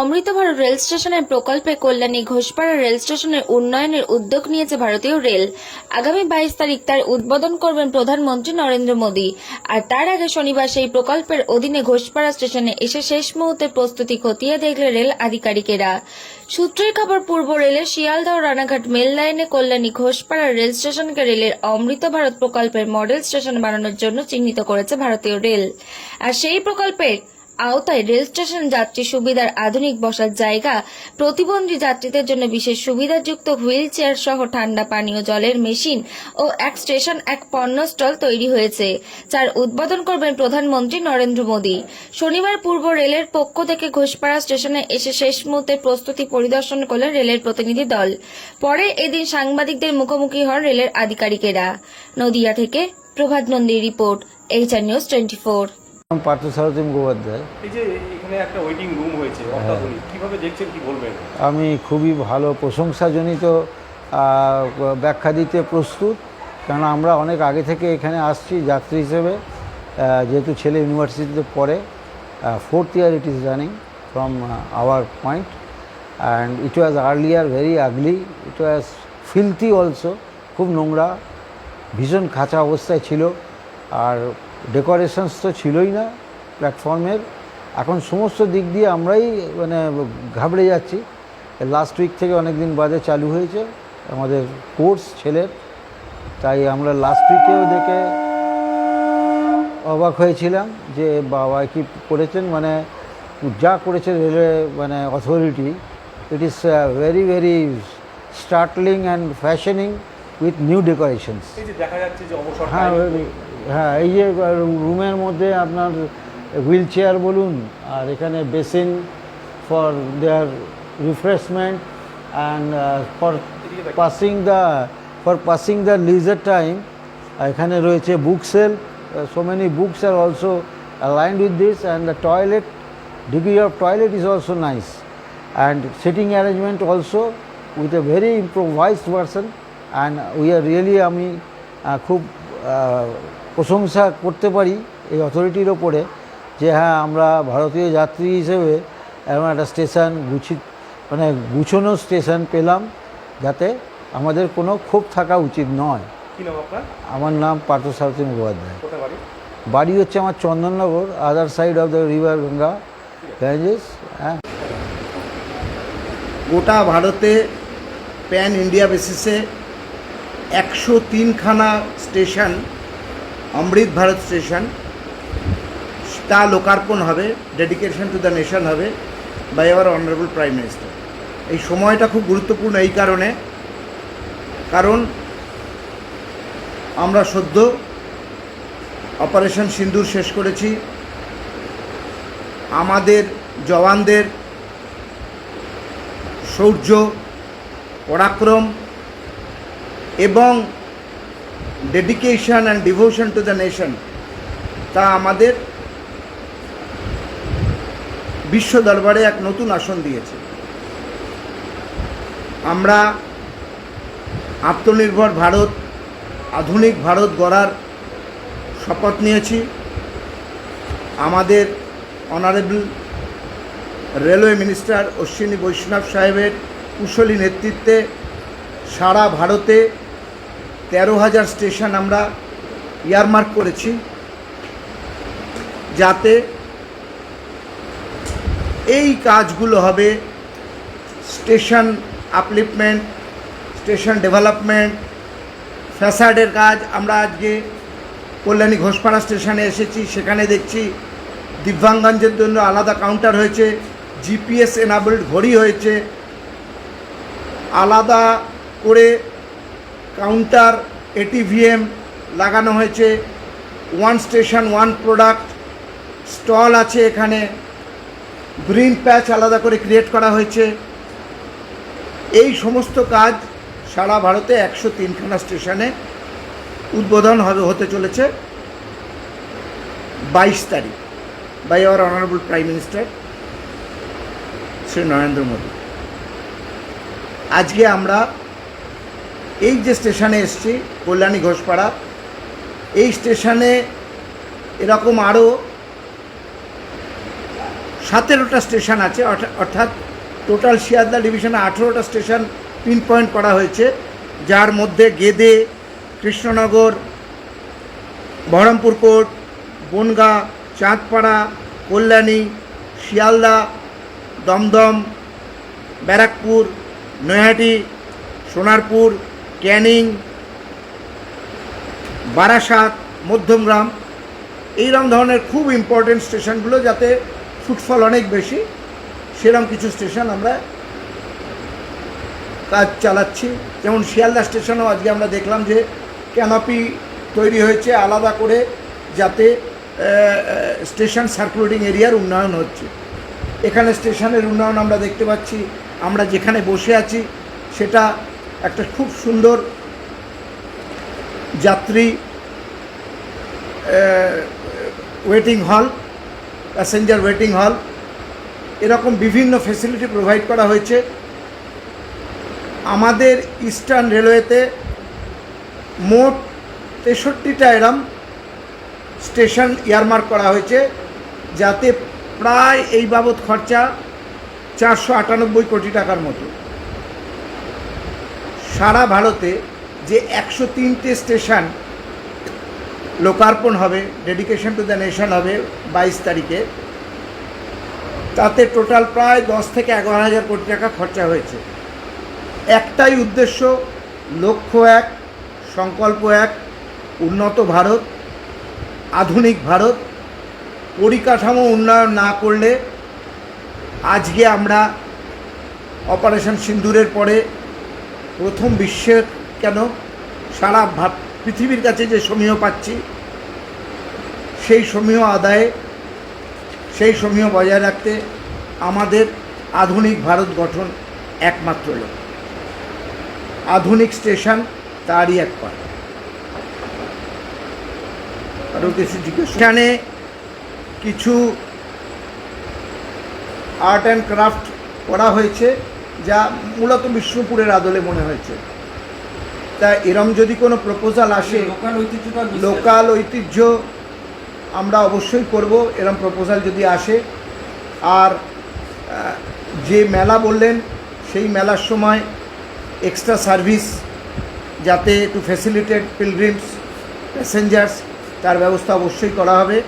অমৃত Bharat rail স্টেশনের প্রকল্পে Kalyani Ghoshpara rail স্টেশনের উন্নয়নের উদ্যোগ নিয়েছে ভারতীয় রেল। আগামী বাইশ তারিখ তার উদ্বোধন করবেন প্রধানমন্ত্রী নরেন্দ্র মোদী। আর তার আগে শনিবার সেই প্রকল্পের অধীনে ঘোষপাড়া স্টেশনে এসে শেষ মুহূর্তে প্রস্তুতি খতিয়ে দেখলে রেল আধিকারিকেরা। সূত্রের খবর, পূর্ব রেলের শিয়ালদহ রানাঘাট মেল লাইনে কল্যাণী ঘোষপাড়া রেল স্টেশনকে রেলের অমৃত ভারত প্রকল্পের মডেল স্টেশন বানানোর জন্য চিহ্নিত করেছে ভারতীয় রেল। আর সেই প্রকল্পের আওতায় রেল স্টেশন যাত্রী সুবিধার আধুনিক বসার জায়গা, প্রতিবন্ধী যাত্রীদের জন্য বিশেষ সুবিধাযুক্ত হুইল চেয়ার সহ ঠান্ডা পানীয় জলের মেশিন ও এক স্টেশন, এক পণ্য স্টল তৈরি হয়েছে, যার উদ্বোধন করবেন প্রধানমন্ত্রী নরেন্দ্র মোদী। শনিবার পূর্ব রেলের পক্ষ থেকে ঘোষপাড়া স্টেশনে এসে শেষ মুহূর্তে প্রস্তুতি পরিদর্শন করলেন রেলের প্রতিনিধি দল। পরে এদিন সাংবাদিকদের মুখোমুখি হন রেলের আধিকারিকেরা। নদিয়া থেকে Prabhat নন্দীর report, HR news twenty four. নাম পার্থসারথী মুখোপাধ্যায়। এই যে এখানে একটা ওয়েটিং রুম হয়েছে কীভাবে দেখছেন কি বলবেন? আমি খুবই ভালো প্রশংসাজনিত ব্যাখ্যা দিতে প্রস্তুত কারণ আমরা অনেক আগে থেকে এখানে আসছি যাত্রী হিসেবে যেহেতু ছেলে ইউনিভার্সিটিতে পড়ে fourth year it is running from our point and it was earlier very ugly it was filthy also খুব নোংরা ভীষণ খাঁচা অবস্থায় ছিল আর ডেকোরেশনস তো ছিলই না প্ল্যাটফর্মের এখন সমস্ত দিক দিয়ে আমরাই মানে ঘাবড়ে যাচ্ছি। লাস্ট উইক থেকে অনেক দিন বাদে চালু হয়েছে আমাদের কোর্স ছেলের। তাই আমরা লাস্ট উইকেও দেখে অবাক হয়েছিলাম যে বাবা কি করেছেন? মানে যা করেছে রেলওয়ে মানে authority it is very very startling and fashioning with new decorations এই যে দেখা যাচ্ছে যে অবসর হ্যাঁ হ্যাঁ এই যে রুমের মধ্যে আপনার হুইল চেয়ার বলুন আর এখানে basin for their refreshment and for passing the for passing the leisure time এখানে রয়েছে book sale so many books are also aligned with this and the toilet degree of toilet is also nice and sitting arrangement also with a very improvised version. And we are really আমি খুব প্রশংসা করতে পারি এই অথরিটির ওপরে যে হ্যাঁ আমরা ভারতীয় যাত্রী হিসেবে এমন একটা স্টেশন গুছি মানে গুছনো স্টেশন পেলাম যাতে আমাদের কোনো ক্ষোভ থাকা উচিত নয়। নাম আমার নাম পার্থসারথী মুখোপাধ্যায়। কোথায় বাড়ি? বাড়ি হচ্ছে আমার Chandannagar other side of the river Ganga Ganges হ্যাঁ। গোটা ভারতে প্যান ইন্ডিয়া বেসিসে একশো তিনখানা স্টেশন, অমৃত ভারত স্টেশন, তা লোকার্পণ হবে ডেডিকেশন টু দ্য নেশন হবে by our honourable prime minister এই সময়টা খুব গুরুত্বপূর্ণ এই কারণে, কারণ আমরা সদ্য অপারেশন সিন্দুর শেষ করেছি। আমাদের জওয়ানদের শৌর্য পরাক্রম এবং dedication and devotion to the nation তা আমাদের বিশ্ব দরবারে এক নতুন আসন দিয়েছে। আমরা আত্মনির্ভর ভারত, আধুনিক ভারত গড়ার শপথ নিয়েছি। আমাদের অনারেবল রেলওয়ে মিনিস্টার অশ্বিনী বৈষ্ণব সাহেবের কুশলী নেতৃত্বে সারা ভারতে তেরো হাজার স্টেশন আমরা ইয়ারমার্ক করেছি যাতে এই কাজগুলো হবে স্টেশন আপলিপমেন্ট স্টেশন ডেভেলপমেন্ট, ফ্যাসাডের কাজ। আমরা আজকে কল্যাণী ঘোষপাড়া স্টেশনে এসেছি, সেখানে দেখছি দিব্যাঙ্গনদের জন্য আলাদা কাউন্টার হয়েছে, জিপিএস এনাবেলড ঘড়ি হয়েছে। আলাদা করে কাউন্টার এটিভিএম লাগানো হয়েছে। One station one product stall আছে এখানে। গ্রিন প্যাচ আলাদা করে ক্রিয়েট করা হয়েছে। এই সমস্ত কাজ সারা ভারতে একশো তিনখানা স্টেশনে উদ্বোধন হবে, হতে চলেছে বাইশ তারিখ by our honourable prime minister Shri Narendra Modi. আজকে আমরা এই যে স্টেশনে এসেছি, কল্যাণী ঘোষপাড়া, এই স্টেশনে এরকম আরও সতেরোটা স্টেশন আছে, অর্থা- অর্থাৎ টোটাল শিয়ালদা ডিভিশনে আঠেরোটা স্টেশন পিন পয়েন্ট করা হয়েছে, যার মধ্যে গেদে, কৃষ্ণনগর, বহরমপুর কোর্ট, বনগাঁ, চাঁদপাড়া, কল্যাণী, শিয়ালদা, দমদম, ব্যারাকপুর, নৈহাটি, সোনারপুর ক্যানিং, বারাসাত, মধ্যমগ্রাম, এইরকম ধরনের খুব ইম্পর্টেন্ট স্টেশনগুলো যাতে ফুটফল অনেক বেশি, সেরকম কিছু স্টেশন আমরা কাজ চালাচ্ছি। যেমন শিয়ালদা স্টেশনেও আজকে আমরা দেখলাম যে ক্যানাপি তৈরি হয়েছে আলাদা করে যাতে স্টেশন সার্কুলেটিং এরিয়ার উন্নয়ন হচ্ছে। এখানে স্টেশনের উন্নয়ন আমরা দেখতে পাচ্ছি। আমরা যেখানে বসে আছি, সেটা একটা খুব সুন্দর যাত্রী ওয়েটিং হল প্যাসেঞ্জার ওয়েটিং হল এরকম বিভিন্ন ফেসিলিটি প্রোভাইড করা হয়েছে। আমাদের ইস্টার্ন রেলওয়েতে মোট তেষট্টিটা এরম স্টেশন ইয়ারমার্ক করা হয়েছে, যাতে প্রায় এই বাবদ খরচা চারশো আটানব্বই কোটি টাকার মতো। সারা ভারতে যে একশো তিনটে স্টেশন লোকার্পণ হবে ডেডিকেশন টু দ্য নেশন হবে বাইশ তারিখে, তাতে টোটাল প্রায় দশ থেকে এগারো হাজার কোটি টাকা খরচা হয়েছে। একটাই উদ্দেশ্য, লক্ষ্য এক, সংকল্প এক, উন্নত ভারত, আধুনিক ভারত, পরিকাঠামো উন্নয়ন না করলে আজকে আমরা অপারেশন সিন্দুরের পরে প্রথম বিশ্বের কেন সারা পৃথিবীর কাছে যে সমীহ পাচ্ছি, সেই সমীহ আদায়ে, সেই সমীহ বজায় রাখতে আমাদের আধুনিক ভারত গঠন একমাত্র লক্ষ্য। আধুনিক স্টেশন তারই এক আরও কিছু কিছু আর্ট অ্যান্ড ক্রাফট করা হয়েছে। যা মূলত বিষ্ণুপুরের আদলে মনে হয়েছে। তা এরম যদি কোনো প্রপোজাল আসে লোকাল লোকাল ঐতিহ্য আমরা অবশ্যই করব এরম প্রপোজাল যদি আসে। আর যে মেলা বললেন সেই মেলার সময় এক্সট্রা সার্ভিস যাতে টু ফ্যাসিলিটেট পিলগ্রিমস প্যাসেঞ্জার্স তার ব্যবস্থা অবশ্যই করা হবে।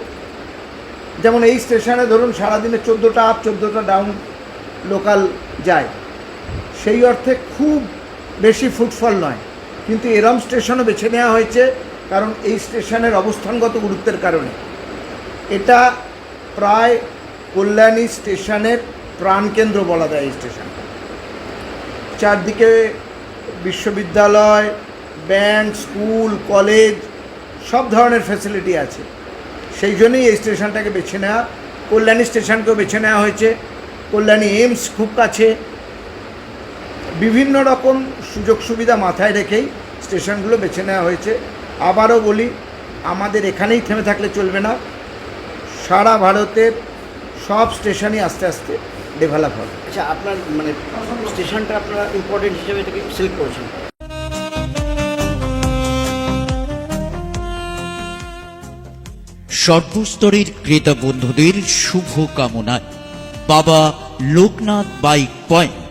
যেমন এই স্টেশনে ধরুন সারাদিনে চোদ্দোটা আপ চোদ্দোটা ডাউন লোকাল যায়। সেই অর্থে খুব বেশি ফুটফল নয়। কিন্তু এরম স্টেশনও বেছে নেওয়া হয়েছে, কারণ এই স্টেশনের অবস্থানগত গুরুত্বের কারণে। এটা প্রায় কল্যাণী স্টেশনের প্রাণকেন্দ্র বলা যায় এই স্টেশনটা চারদিকে বিশ্ববিদ্যালয়, ব্যাংক, স্কুল, কলেজ, সব ধরনের ফ্যাসিলিটি আছে। সেই জন্যই এই স্টেশনটাকে বেছে নেওয়া, কল্যাণী স্টেশনকেও বেছে নেওয়া হয়েছে। কল্যাণী এইমস খুব কাছে। বিভিন্ন রকম সুযোগ সুবিধা মাথায় রেখেই স্টেশনগুলো বেছে নেওয়া হয়েছে। আবারও বলি আমাদের এখানেই থেমে থাকলে চলবে না। সারা ভারতের সব স্টেশনই আস্তে আস্তে ডেভেলপ হবে। আচ্ছা আপনার মানে স্টেশনটা আপনারা ইম্পর্টেন্ট হিসেবে এটাকে সিলেক্ট করেছেন। সর্বস্তরের ক্রেতা বন্ধুদের শুভ কামনায় বাবা লোকনাথ বাইক পয়েন্ট